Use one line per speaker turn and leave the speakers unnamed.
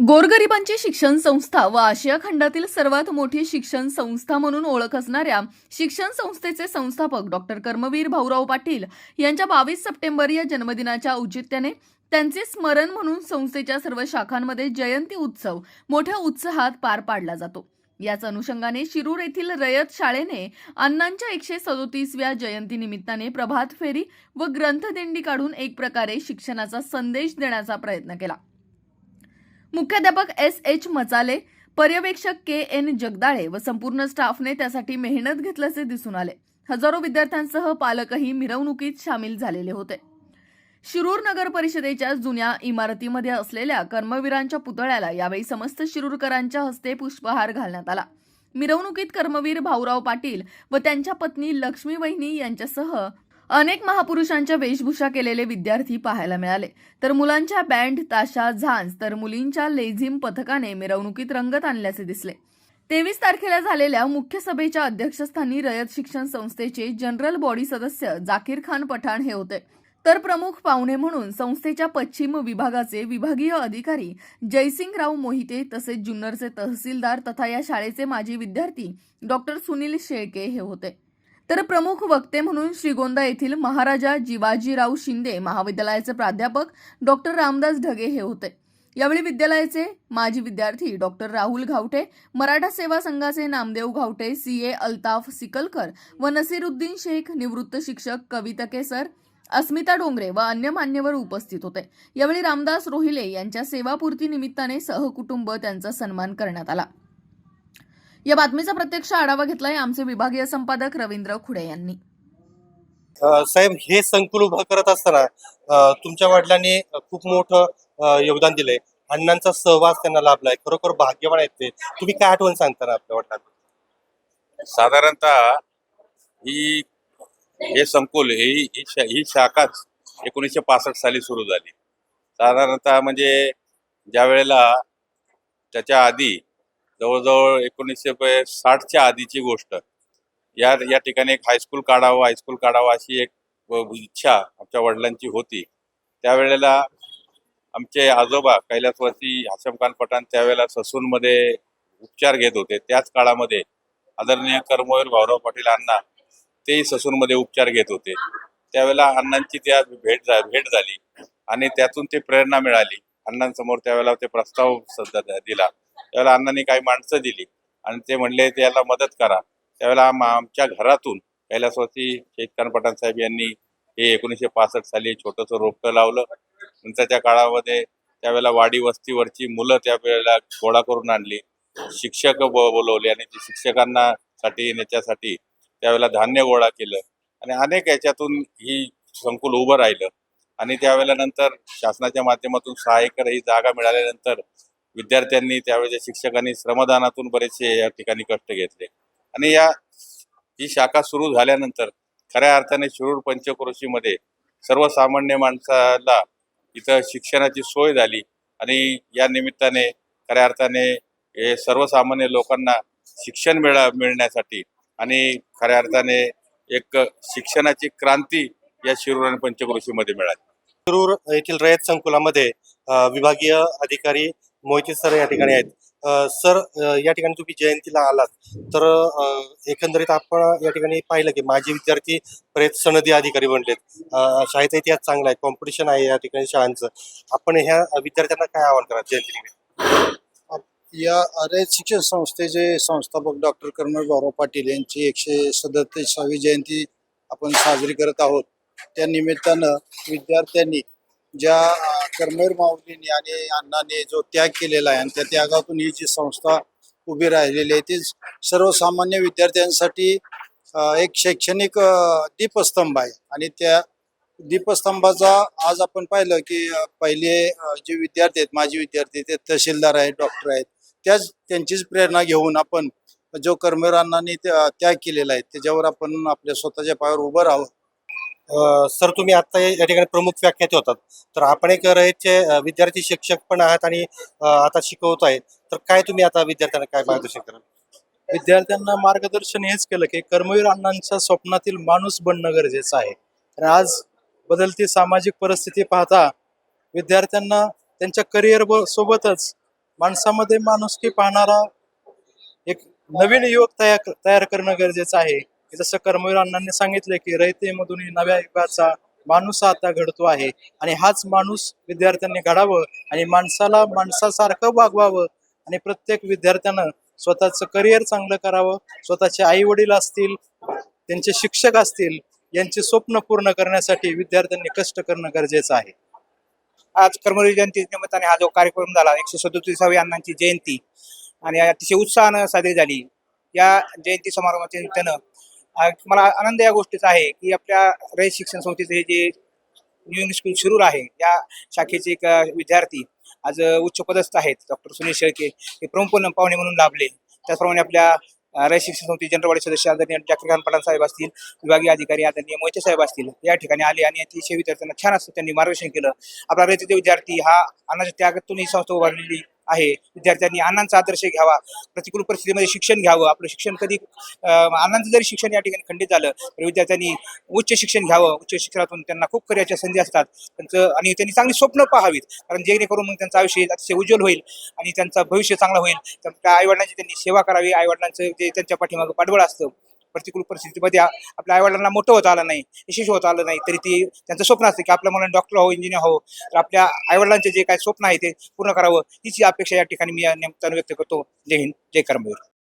गोरगरिबांची शिक्षण संस्था व आशिया खंडातील सर्वात मोठी शिक्षण संस्था म्हणून ओळख असणाऱ्या शिक्षण संस्थेचे संस्थापक डॉक्टर कर्मवीर भाऊराव पाटील यांच्या बावीस सप्टेंबर या जन्मदिनाच्या औचित्याने त्यांचे स्मरण म्हणून संस्थेच्या सर्व शाखांमध्ये जयंती उत्सव मोठ्या उत्साहात पार पाडला जातो. याच अनुषंगाने शिरूर येथील रयत शाळेने अण्णांच्या एकशे सदोतीसव्या जयंती निमित्ताने प्रभात फेरी व ग्रंथदिंडी काढून एक प्रकारे शिक्षणाचा संदेश देण्याचा प्रयत्न केला. मुख्याध्यापक एस एच मचाले पर्यवेक्षक के एन जगदाळे व संपूर्ण स्टाफने त्यासाठी मेहनत घेतल्याचे दिसून आले. हजारो विद्यार्थ्यांसह पालकही मिरवणुकीत सामील झालेले होते. शिरूर नगर परिषदेच्या जुन्या इमारतीमध्ये असलेल्या कर्मवीरांच्या पुतळ्याला यावेळी समस्त शिरूरकरांच्या हस्ते पुष्पहार घालण्यात आला. मिरवणुकीत कर्मवीर भाऊराव पाटील व त्यांच्या पत्नी लक्ष्मी वहिनी यांच्यासह अनेक महापुरुषांच्या वेशभूषा केलेले विद्यार्थी पाहायला मिळाले. तर मुलांच्या बँड ताशा झांज तर मुलींच्या लेझिम पथकाने मिरवणुकीत रंगत आणल्याचे दिसले. तेवीस तारखेला झालेल्या मुख्य सभेच्या अध्यक्षस्थानी रयत शिक्षण संस्थेचे जनरल बॉडी सदस्य जाकीर खान पठाण हे होते. तर प्रमुख पाहुणे म्हणून संस्थेच्या पश्चिम विभागाचे विभागीय अधिकारी जयसिंगराव मोहिते तसेच जुन्नरचे तहसीलदार तथा या शाळेचे माजी विद्यार्थी डॉक्टर सुनील शेळके हे होते. तर प्रमुख वक्ते म्हणून श्रीगोंदा येथील महाराजा जिवाजीराव शिंदे महाविद्यालयाचे प्राध्यापक डॉक्टर रामदास ढगे हे होते. यावेळी विद्यालयाचे माजी विद्यार्थी डॉक्टर राहुल घावटे मराठा सेवा संघाचे नामदेव घावटे सी ए अल्ताफ सिकलकर व नसीरुद्दीन शेख निवृत्त शिक्षक कविता सर अस्मिता डोंगरे व अन्य मान्यवर उपस्थित होते. यावेळी रामदास रोहिले यांच्या सेवापूर्ती निमित्ताने सहकुटुंब त्यांचा सन्मान करण्यात आला. या बातमीचा प्रत्यक्ष आढावा घेतलाय आमचे विभागीय संपादक रवींद्र खुडे यांनी.
साहेब हे संकुल उभं करत असताना तुमच्या वडिलांनी खूप मोठं योगदान दिलंय. अण्णांचा सहवास त्यांना लाभलाय. खरोखर भाग्यवान आहेत ते. तुम्ही काय आठवण सांगता ना आपल्या वडिलांना?
साधारणतः ही हे संकुल ही ही ही शाखाच एकोणीसशे पासष्ट साली सुरू झाली. साधारणतः म्हणजे ज्या वेळेला त्याच्या आधी जवळजवळ एकोणीसशे साठच्या आधीची गोष्ट. या या ठिकाणी एक हायस्कूल काढावं हायस्कूल काढावं अशी एक इच्छा आमच्या वडिलांची होती. त्यावेळेला आमचे आजोबा कैलासवासी खान पठाण त्यावेळेला ससूनमध्ये उपचार घेत होते. त्याच काळामध्ये आदरणीय कर्मवीर भाऊराव पाटील अण्णा तेही ससूनमध्ये उपचार घेत होते. त्यावेळेला अण्णांची त्या भेट जा भेट झाली आणि त्यातून ते प्रेरणा मिळाली. अण्णांसमोर त्यावेळेला ते प्रस्ताव सध्या दिला. त्यावेळेला अण्णांनी काही माणसं दिली. आणि ते म्हणले त्याला मदत करा. त्यावेळेला आमच्या घरातून कैलासवासी शेतकान पठाण साहेब यांनी हे एकोणीसशे पासष्ट साली छोटंसं रोपटं लावलं. नंतरच्या काळामध्ये त्यावेळेला वाडी वस्तीवरची मुलं त्यावेळेला गोळा करून आणली. शिक्षक बोलवले आणि शिक्षकांना साठी याच्यासाठी त्यावेळेला धान्य गोळा केलं. आणि अनेक याच्यातून ही संकुल उभं राहिलं. आणि त्यावेळेला नंतर शासनाच्या माध्यमातून सहा एकर ही जागा मिळाल्यानंतर विद्यार्थ्यांनी त्यावेळेच्या शिक्षकांनी श्रमदानातून बरेचसे या ठिकाणी कष्ट घेतले. आणि या ही शाखा सुरू झाल्यानंतर खऱ्या अर्थाने शिरूर पंचक्रोशीमध्ये सर्वसामान्य माणसाला इथं शिक्षणाची सोय झाली आणि या निमित्ताने खऱ्या अर्थाने सर्वसामान्य लोकांना शिक्षण मिळा मिळण्यासाठी आणि खऱ्या अर्थाने एक शिक्षणाची क्रांती या शिरूर आणि पंचक्रोशीमध्ये मिळाली.
शिरूर येथील रयत संकुलामध्ये विभागीय अधिकारी मोहिते सर या ठिकाणी आहेत. सर या ठिकाणी तुम्ही जयंतीला आलात. तर एकंदरीत आपण या ठिकाणी पाहिलं की माझे विद्यार्थी बरेच सनदी अधिकारी बनलेत. शाळेचा इतिहास चांगला आहे. कॉम्पिटिशन आहे या ठिकाणी शाळांचं आपण ह्या विद्यार्थ्यांना काय आवाहन करा जयंती
या आर्य शिक्षण संस्थेचे संस्थापक डॉक्टर कर्नल गौरव पाटील यांची एकशे सदतीसावी जयंती आपण साजरी करत आहोत. त्या निमित्तानं विद्यार्थ्यांनी ज्या कर्मवीर माऊलींनी आणि अण्णाने जो त्याग केलेला आहे आणि त्या त्यागातून ही जी संस्था उभी राहिलेली आहे ती सर्वसामान्य विद्यार्थ्यांसाठी एक शैक्षणिक दीपस्तंभ आहे. आणि त्या दीपस्तंभाचा आज आपण पाहिलं की पहिले जे विद्यार्थी आहेत माजी विद्यार्थी ते तहसीलदार आहेत डॉक्टर आहेत त्याच त्यांचीच प्रेरणा घेऊन आपण जो कर्मवीरांनी त्याग केलेला आहे त्याच्यावर आपण आपल्या स्वतःच्या पायावर उभं राहावं.
सर तुम्ही आता या ठिकाणी प्रमुख व्याख्याते होतात. तर आपण एक रयतचे विद्यार्थी शिक्षक पण आहात आणि आता शिकवत आहे तर काय तुम्ही आता विद्यार्थ्यांना काय मार्गदर्शन कराल?
विद्यार्थ्यांना मार्गदर्शन हेच केलं की कर्मवीर अण्णांच्या स्वप्नातील माणूस बनणं गरजेचं आहे. कारण आज बदलती सामाजिक परिस्थिती पाहता विद्यार्थ्यांना त्यांच्या करिअर सोबतच माणसामध्ये माणुसकी पाहणारा एक नवीन युवक तयार तयार करणं गरजेचं आहे. जसं कर्मवीर अण्णांनी सांगितलं की रयतेमधून नव्या युगाचा माणूस आता घडतो आहे. आणि हाच माणूस विद्यार्थ्यांनी घडावं आणि माणसाला माणसासारखं वागवावं आणि प्रत्येक विद्यार्थ्यानं स्वतःचं करिअर चांगलं करावं. स्वतःचे आई वडील असतील त्यांचे शिक्षक असतील यांचे स्वप्न पूर्ण करण्यासाठी विद्यार्थ्यांनी कष्ट करणं गरजेचं आहे.
आज कर्मवीर जयंती निमित्ताने हा जो कार्यक्रम झाला एकशे सदोतीसावी अण्णांची जयंती आणि अतिशय उत्साहानं साजरी झाली. या जयंती समारंभाच्या निमित्तानं मला आनंद या गोष्टीचा आहे की आपल्या रयत शिक्षण संस्थेचे हे जे न्यू इंग्लिश स्कूल शिरूर आहे या शाखेचे एक विद्यार्थी आज उच्चपदस्थ उच्च पदस्थ आहेत. डॉक्टर सुनील शेळके हे प्रमुख पाहुणे म्हणून लाभले. त्याचप्रमाणे आपल्या रयत शिक्षण संस्थेचे जनरलवाडी सदस्य आदरणीय जाकीरखान पठाण साहेब असतील विभागीय अधिकारी आदरणीय मोहिते साहेब असतील या ठिकाणी आले आणि अतिशय विद्यार्थ्यांना छान असं त्यांनी मार्गदर्शन केलं. आपला रयतेचे विद्यार्थी हा अन्नाच्या त्यागातून ही संस्था उभारलेली आहे. विद्यार्थ्यांनी अण्णांचा आदर्श घ्यावा. प्रतिकूल परिस्थितीमध्ये शिक्षण घ्यावं. आपलं शिक्षण कधी अण्णांचं जरी शिक्षण या ठिकाणी खंडित झालं तर विद्यार्थ्यांनी उच्च शिक्षण घ्यावं. उच्च शिक्षणातून त्यांना खूप करिअरच्या संधी असतात. त्यांचं आणि त्यांनी चांगली स्वप्न पाहावीत. कारण जेणेकरून मग त्यांचं आयुष्य अतिशय उज्ज्वल होईल आणि त्यांचं भविष्य चांगलं होईल. त्या आईवडिलांची त्यांनी सेवा करावी. आईवडिलांचं जे त्यांच्या पाठीमागं पाठबळ असतं प्रतिकूल परिस्थितीमध्ये आपल्या आईवडिलांना मोठं होता आलं नाही यशस्वी होता आलं नाही तरी ती त्यांचं स्वप्न असतं की आपल्या मुलांना डॉक्टर हो इंजिनियर हो तर आपल्या आईवडिलांचे जे काही स्वप्न आहे ते पूर्ण करावं हीच अपेक्षा या ठिकाणी मी निमित्तानं व्यक्त करतो. जय हिंद जय कर्मवीर